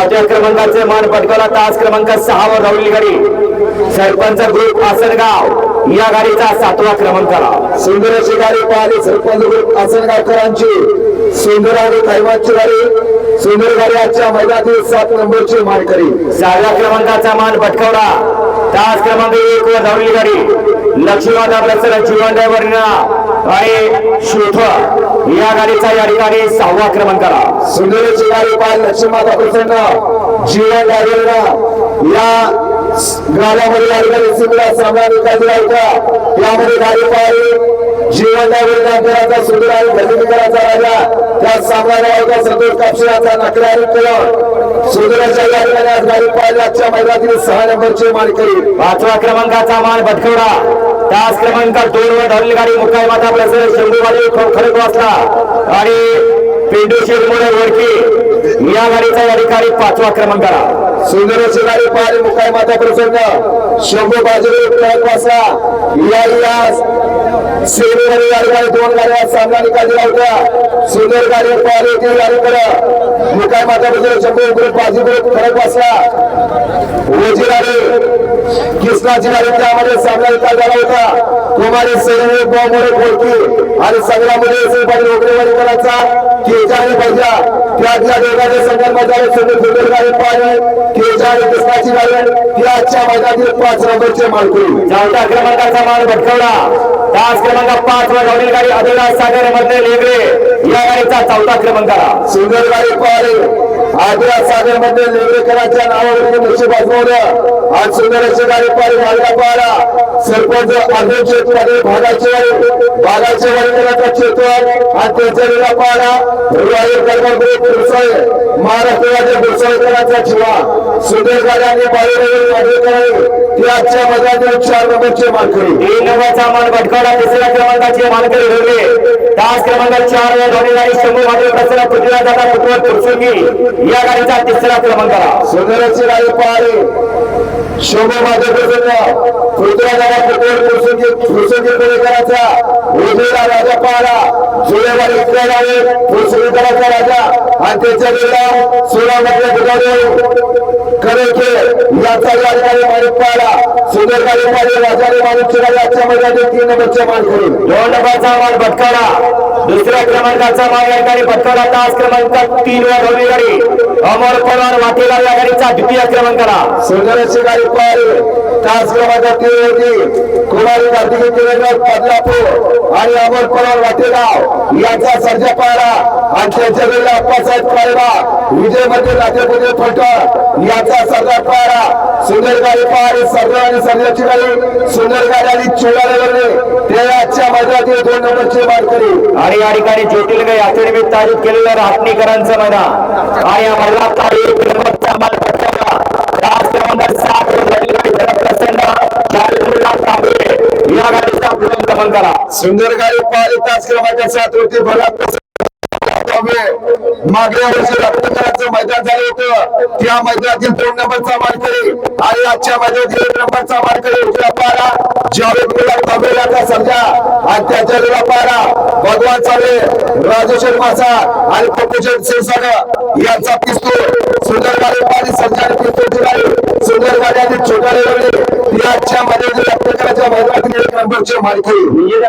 सातव्या क्रमांकाचे मान पटकावला तास क्रमांक सहावर धावलेली गाडी सरपंच ग्रुप आसनगाव. या गाडीचा सातवा क्रमांकाला सुंदर अशी गाडी पाहिली सरपंच ग्रुप आसनगावकरांची. सुंदर आणि कैवाची गाडी. सुंदर गाडी आजच्या मैदानातील सात नंबरची मानकरी. सहाव्या क्रमांकाचा मान पटकावला. तास क्रमांक एक वर धावलेली गाडी लक्ष्मीमाता प्रसन्न जीवन ड्रायव्हर आणि श्रुथ या गाडीचा या ठिकाणी सहावा क्रमांकाला सुंदर अशी गाडी लक्ष्मीमाता प्रसन्न. जीवन लागलेला या गाड्यामध्ये या ठिकाणी सुंदर सामना निकाल दिला होता. यामध्ये गाडी पाहिली जीवन नागरिकांचा सुंदर आणि धर्मिकराचा राजा. त्या सामन्याला होता संतोष कापशिराचा नकरारी केलं. सुंदराच्या या ठिकाणी आज गाडी पाहिली आजच्या मैदानातील सहा नंबरची मानकरी पाचवा क्रमांकाचा मान भटकवला. तास क्रमांक दोन वर धावलेली गाडी मुक्काई माता प्रसन्न शंभूवाडी खरक वाचला. आणि पेंडू शेरमोडे वडकी या गाडीचा या ठिकाणी पाचवा क्रमांकाला सुंदर शिकारी गाडी पाहिली मुकाई माता प्रसन्न शंभू बाजूला ट्रॅक वाचला. या. या सेवेमध्ये दोन गाड्या सामना निकाल दिला होता. सुंदर गाडी पाहिली ती गाडी कडे मुकाई माता प्रसन्न शंभू ग्रुप बाजूला फरक वाचला गाडी कृष्णाची गाडी त्यामध्ये सामना निकाल झाला होता. कुमारी सैनिक बॉम्बोरे बोलकी आणि संग्रामध्ये श्रीपादी नोकरीवाडी करायचा. केजा आणि त्यातल्या दोघांच्या संदर्भात सुंदर सुंदर गाडी पाणी केजा कृष्णाची गाडी ती आजच्या मैदानातील पाच नंबरचे मालकी. चौथ्या क्रमांकाचा माल भटकवला. तास क्रमांक पाच वर धावलेली गाडी आदिलास सागर मधले लेगरे या गाडीचा चौथा क्रमांकाला सुंदर गाडी पाहिली आदिरा सागरमध्ये लेगरेकरांच्या नावावरून नशीब आजमावलं आज सुंदर अशी गाडी पाहिली मार्गा पाहिला सरपंच अर्जुन शेतकरी भागाचे भागाचे वाडीकरांचा चेतन आणि त्यांच्या वेळा पाहिला रोहित कर्मचारी गुरसाळे महाराष्ट्र राज्य गुरसाळेकरांचा जीवा. सुंदर गाड्यांनी बाळूनगर वाडेकरांनी ती आजच्या मैदानातील चार नंबरचे मानकरी. तीन नंबरचा मान भटकवला तिसऱ्या क्रमांकाचे मानकरी ठरले. पाच क्रमांक चार या दोन्ही गाडी शंभर मात्र प्रसन्न पृथ्वीराज दादा पुतवत पुरसुंगी या गाडीचा तिसरा क्रमांक सुंदरची गाडी पाहिली शंभर मात्र प्रसन्न पृथ्वीराजाला पटेल पुरसुंगी पुरसुंगी पुणेकरांचा उदयला राजा पाहला जुळेवाडी इकडे पुरसुंगीकरांचा राजा. आणि त्याच्या वेळेला सोळा मात्र बुधाडे करेके याचा या ठिकाणी माणूस पाहिला. सुंदर गाडी राजाने माणूस याच्या आजच्या तीन नंबरचे मान करून दोन नंबरचा मान भटकवला. दुसऱ्या क्रमांकाचा मान या ठिकाणी भटकवला. तास क्रमांक तीन वर धावलेली गाडी. अमर पवार वाटेला या गाडीचा द्वितीय क्रमांकाला. सुंदरची गाडी पाहिली. तास क्रमांक तीन होती. कुमारी कार्तिकी किरणगाव बदलापूर आणि अमर पवार वाटेगाव यांचा सर्जा पाहिला. आणि त्यांच्या वेळेला अप्पासाहेब पाहिला. विजयमध्ये राजेपुजे फलटण. यांचा सरदार पाहिला सुंदर गाडी पाहिली सरदार आणि सरजाची गाडी सुंदर गाडी आणि चोळाले ते आजच्या मैदानातील दोन नंबरचे मानकरी आणि या ठिकाणी ज्योतिर्लिंग यात्रेनिमित्त आयोजित केलेलं राहटणीकरांचं मैदान. आणि या मैदानातला एक नंबरचा मान पटकावला तास क्रमांक सात प्रसन्न. जावेदुल्ला तांबे. या गाडीचा प्रथम क्रमांकाला सुंदर गाडी तास क्रमांक सात होती भला मागल्या वर्षी रक्तदानाचं मैदान झालं होतं. त्या मैदानातील दोन नंबरचा मानकरी आणि आजच्या मैदानातील एक नंबरचा मानकरी उजव्या पारा. जावेद गुलाब तांबेलाचा सर्जा आणि त्याच्या वेळेला पारा. भगवान चाले राजेश्वर मासा आणि प्रभूजन क्षीरसागर यांचा पिस्तूल. सुंदर गाडी पाहिली सर्जा आणि पिस्तूलची सुंदर गाडी आणि छोटा रेवडी याच्या मैदानातील रक्तदानाच्या मैदानातील एक नंबरचे मानकरी